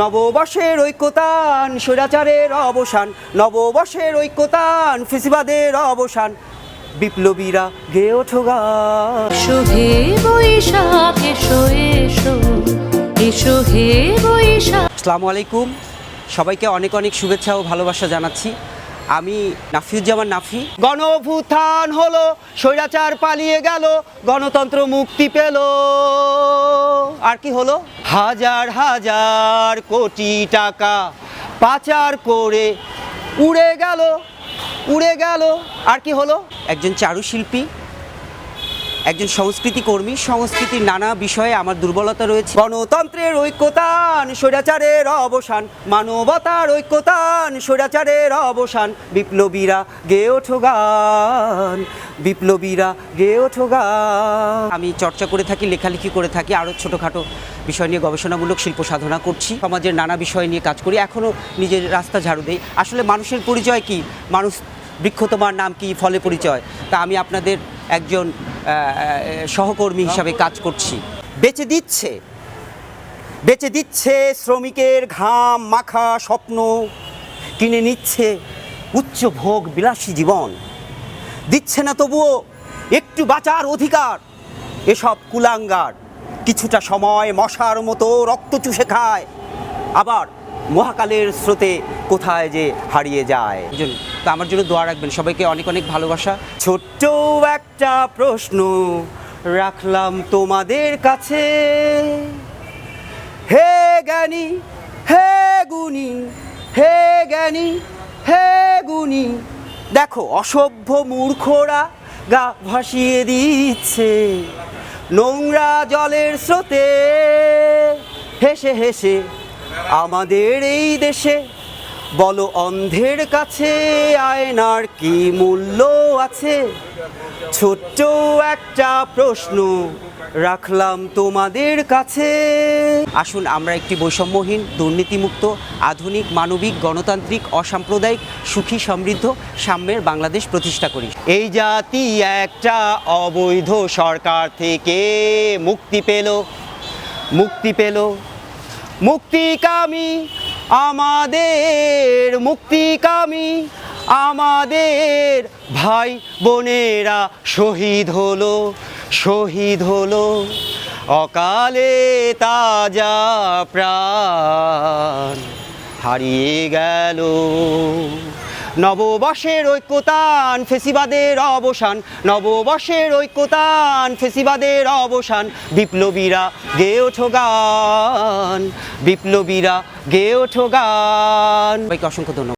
নববর্ষের ঐক্যতান স্বৈরাচারের অবসান নববর্ষের ঐক্যতান ফিসিবাদের অবসান। বিপ্লবীরা গে ওঠো গান হে বৈশাখ এসো এসো এসো হে বৈশাখ। আসসালামু আলাইকুম। সবাইকে অনেক অনেক শুভেচ্ছা ও ভালোবাসা জানাচ্ছি। আমি নাফিউজ্জামান নাফি। গণভূথান হলো, স্বৈরাচার পালিয়ে গেল, গণতন্ত্র মুক্তি পেল। আর কি হলো? হাজার হাজার কোটি টাকা পাচার করে উড়ে গেল উড়ে গেল। আর কি হলো? একজন চারুশিল্পী একজন সংস্কৃতি কর্মী, সংস্কৃতির নানা বিষয়ে আমার দুর্বলতা রয়েছে। গণতন্ত্রের ঐক্যতান, স্বৈরাচারের অবসান। মানবতার ঐক্যতান, স্বৈরাচারের অবসান। বিপ্লবীরা গে ওঠো গান, বিপ্লবীরা গে ওঠো গান। আমি চর্চা করে থাকি, লেখালেখি করে থাকি, আরও ছোটোখাটো বিষয় নিয়ে গবেষণামূলক শিল্প সাধনা করছি। সমাজের নানা বিষয় নিয়ে কাজ করি, এখনও নিজের রাস্তা ঝাড়ু দেই। আসলে মানুষের পরিচয় কি? মানুষ বৃক্ষ তোমার নাম কি? ফলে পরিচয়। তা আমি আপনাদের একজন সহকর্মী হিসাবে কাজ করছি। বেঁচে দিচ্ছে। বেঁচে দিচ্ছে শ্রমিকের ঘাম, মাখা, স্বপ্ন। কিনে নিচ্ছে উচ্চ ভোগ, বিলাসী জীবন। দিচ্ছে না তবুও একটু বাঁচার অধিকার। এসব কুলাঙ্গার কিছুটা সময় মশার মতো রক্ত চুষে খায়। আবার মহাকালের স্রোতে কোথায় যে হারিয়ে যায়। তো আমার জন্য দোয়া রাখবেন। সবাইকে অনেক অনেক ভালোবাসা। ছোট্ট একটা প্রশ্ন রাখলাম তোমাদের কাছে। হে জ্ঞানী, হে গুণী, হে জ্ঞানী, হে গুণী, দেখো অসভ্য মূর্খরা গা ভাসিয়ে দিচ্ছে নোংরা জলের স্রোতে। হেসে হেসে আমাদের এই দেশে বলো অন্ধের কাছে আয়নার কি মূল্য আছে? ছোট্ট একটা প্রশ্ন রাখলাম তোমাদের কাছে। আসুন, আমরা একটি বৈষম্যহীন, দুর্নীতিমুক্ত, আধুনিক, মানবিক, গণতান্ত্রিক, অসাম্প্রদায়িক, সুখী, সমৃদ্ধ সাম্যের বাংলাদেশ প্রতিষ্ঠা করি। এই জাতি একটা অবৈধ সরকার থেকে মুক্তি পেল। মুক্তি পেল। মুক্তিকামী আমাদের মুক্তিকামী আমাদের ভাই বোনেরা শহীদ হলো শহীদ হলো। অকালে তাজা প্রাণ হারিয়ে গেল। নববর্ষের ঐক্যতান ফেসিবাদের অবসান, নববর্ষের ঐক্যতান ফেসিবাদের অবসান, বিপ্লবীরা গে ওঠো গান, বিপ্লবীরা গে ওঠো গান। অসংখ্য ধন্যবাদ।